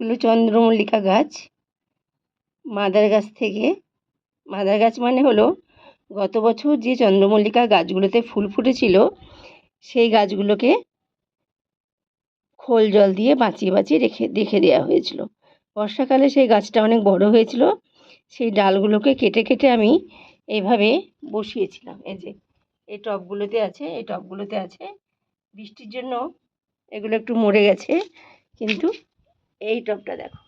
গাছগুলো চন্দ্রমল্লিকা গাছ, মাদার গাছ থেকে, মাদার গাছ মানে হলো গত বছর যে চন্দ্রমল্লিকা গাছগুলোতে ফুল ফুটেছিল, সেই গাছগুলোকে খোল জল দিয়ে বাঁচিয়ে বাঁচিয়ে রেখে রেখে দেওয়া হয়েছিল। বর্ষাকালে সেই গাছটা অনেক বড় হয়েছিল, সেই ডালগুলোকে কেটে কেটে আমি এইভাবে বসিয়েছিলাম। এই যে, এই টবগুলোতে আছে, এই টবগুলোতে আছে, বৃষ্টির জন্য এগুলো একটু মরে গেছে, কিন্তু এই টবটা দেখো।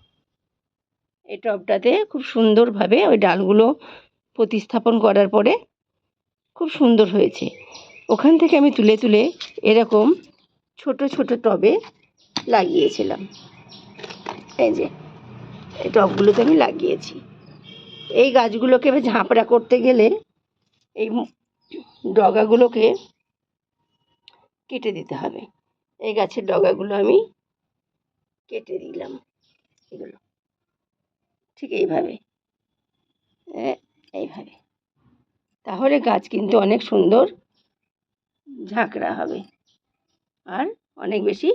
এই টবটাতে খুব সুন্দরভাবে ওই ডালগুলো প্রতিস্থাপন করার পরে খুব সুন্দর হয়েছে। ওখান থেকে আমি তুলে তুলে এরকম ছোট ছোট টবে লাগিয়েছিলাম। এই যে, এই টবগুলোতে আমি লাগিয়েছি। এই গাছগুলোকে ঝাঁপড়া করতে গেলে এই ডগাগুলোকে কেটে দিতে হবে। এই গাছের ডগাগুলো আমি কেটে দিলাম এগুলো। ঠিক এইভাবে। এইভাবে। তাহলে গাছ কিন্তু অনেক সুন্দর ঝাঁকড়া হবে আর অনেক বেশি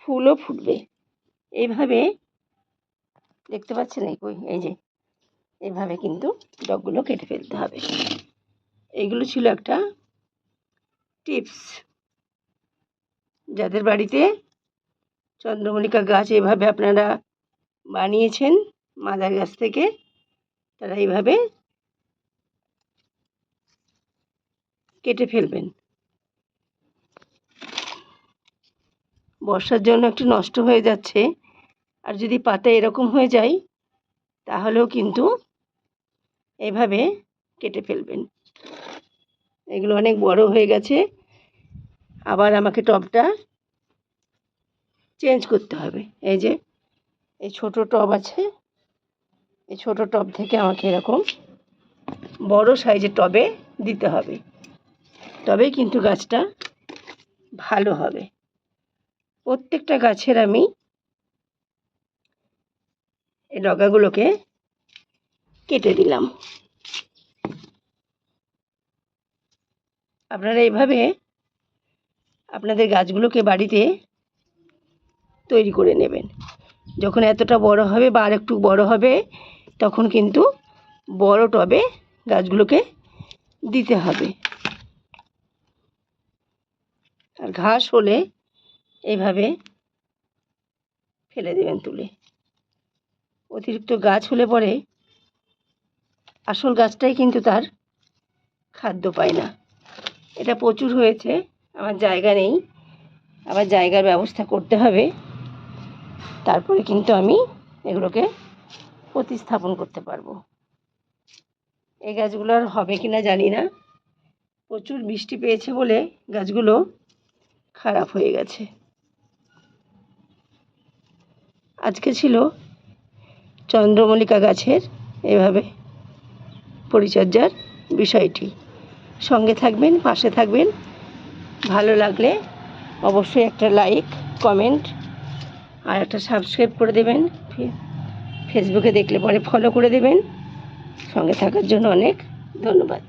ফুলও ফুটবে। এইভাবে দেখতে পাচ্ছেন এই কই, এই যে, এইভাবে কিন্তু ডগগুলো কেটে ফেলতে হবে। এইগুলো ছিল একটা টিপস। যাদের বাড়িতে চন্দ্রমল্লিকা গাছ এভাবে আপনারা বানিয়েছেন মাদার গাছ থেকে। তারা এইভাবে কেটে ফেলবেন। বর্ষার জন্য একটু নষ্ট হয়ে যাচ্ছে। আর যদি পাতা এরকম হয়ে যায়, তাহলেও কিন্তু এভাবে কেটে ফেলবেন। এগুলো অনেক বড় হয়ে গেছে। আবার আমাকে টবটা চেঞ্জ করতে হবে। এই যে, এই ছোট টব আছে। এই ছোট টব থেকে আমাকে এরকম বড় সাইজের টবে দিতে হবে। তবেই কিন্তু গাছটা ভালো হবে। প্রত্যেকটা গাছের আমি এই ডগাগুলোকে কেটে দিলাম। আপনারা এইভাবে আপনাদের গাছগুলোকে বাড়িতে তৈরি করে নেবেন। যখন এতটা বড় হবে বা আর একটু বড় হবে, তখন কিন্তু বড় টবে গাছগুলোকে দিতে হবে। আর ঘাস হলে এভাবে ফেলে দেবেন তুলে। অতিরিক্ত গাছ হলে পরে আসল গাছটাই কিন্তু তার খাদ্য পায় না। এটা প্রচুর হয়েছে, আমার জায়গা নেই। আবার জায়গার ব্যবস্থা করতে হবে। তারপরে কিন্তু আমি এগুলোকে প্রতিস্থাপন করতে পারব। এই গাছগুলো আর হবে কি না জানি না। প্রচুর বৃষ্টি পেয়েছে বলে গাছগুলো খারাপ হয়ে গেছে। আজকে ছিল চন্দ্রমল্লিকা গাছের এভাবে পরিচর্যার বিষয়টি। সঙ্গে থাকবেন, পাশে থাকবেন। ভালো লাগলে অবশ্যই একটা লাইক, কমেন্ট আর একটা সাবস্ক্রাইব করে দেবেন। ফেসবুকে দেখলে পরে ফলো করে দেবেন। সঙ্গে থাকার জন্য অনেক ধন্যবাদ।